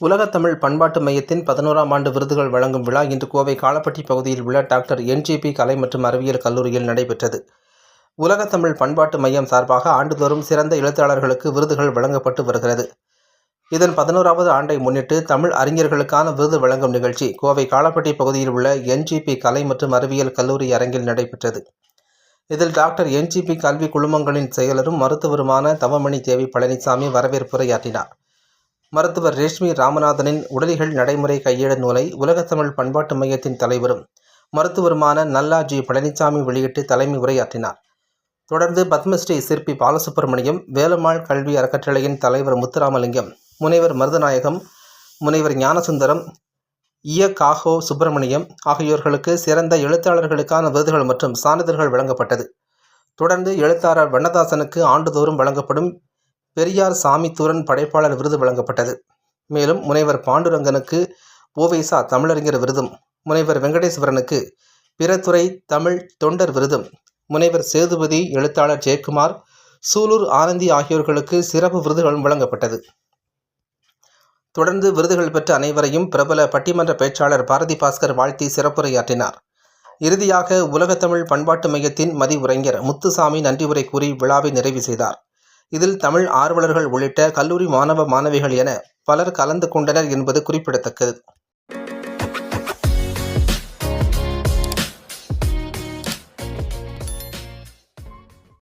உலகத்தமிழ் பண்பாட்டு மையத்தின் பதினோராம் ஆண்டு விருதுகள் வழங்கும் விழா இன்று கோவை காலப்பட்டி பகுதியில் உள்ள டாக்டர் என்ஜிபி கலை மற்றும் அறிவியல் கல்லூரியில் நடைபெற்றது. உலகத்தமிழ் பண்பாட்டு மையம் சார்பாக ஆண்டுதோறும் சிறந்த எழுத்தாளர்களுக்கு விருதுகள் வழங்கப்பட்டு வருகிறது. இதன் பதினோராவது ஆண்டை முன்னிட்டு தமிழ் அறிஞர்களுக்கான விருது வழங்கும் நிகழ்ச்சி கோவை காலப்பட்டி பகுதியில் உள்ள என்ஜிபி கலை மற்றும் அறிவியல் கல்லூரி அரங்கில் நடைபெற்றது. இதில் டாக்டர் என்ஜிபி கல்வி குழுமங்களின் செயலரும் மருத்துவருமான தவமணி தேவி பழனிசாமி வரவேற்புரையாற்றினார். மருத்துவர் ரேஷ்மி ராமநாதனின் உடலிகள் நடைமுறை கையேடு நூலை உலகத்தமிழ் பண்பாட்டு மையத்தின் தலைவரும் மருத்துவருமான நல்லா ஜி பழனிசாமி வெளியிட்டு தலைமை உரையாற்றினார். தொடர்ந்து பத்மஸ்ரீ சிற்பி பாலசுப்பிரமணியம் வேலுமாள் கல்வி அறக்கட்டளையின் தலைவர் முத்துராமலிங்கம் முனைவர் மருதநாயகம் முனைவர் ஞானசுந்தரம் இய காஹோ சுப்பிரமணியம் ஆகியோர்களுக்கு சிறந்த எழுத்தாளர்களுக்கான விருதுகள் மற்றும் சான்றிதழ்கள் வழங்கப்பட்டது. தொடர்ந்து எழுத்தாளர் வண்ணதாசனுக்கு ஆண்டுதோறும் வழங்கப்படும் பெரியார் சாமித்தூரன் படைப்பாளர் விருது வழங்கப்பட்டது. மேலும் முனைவர் பாண்டுரங்கனுக்கு ஓவைசா தமிழறிஞர் விருதும் முனைவர் வெங்கடேஸ்வரனுக்கு பிறத்துறை தமிழ் தொண்டர் விருதும் முனைவர் சேதுபதி எழுத்தாளர் ஜெயக்குமார் சூலூர் ஆனந்தி ஆகியோர்களுக்கு சிறப்பு விருதுகளும் வழங்கப்பட்டது. தொடர்ந்து விருதுகள் பெற்ற அனைவரையும் பிரபல பட்டிமன்ற பேச்சாளர் பாரதி பாஸ்கர் வாழ்த்தி சிறப்புரையாற்றினார். இறுதியாக உலகத்தமிழ் பண்பாட்டு மையத்தின் மதிவுரைஞர் முத்துசாமி நன்றி உரை கூறி விழாவை நிறைவு செய்தார். இதில் தமிழ் ஆர்வலர்கள் உள்ளிட்ட கல்லூரி மாணவ மாணவிகள் என பலர் கலந்து கொண்டனர் என்பது குறிப்பிடத்தக்கது.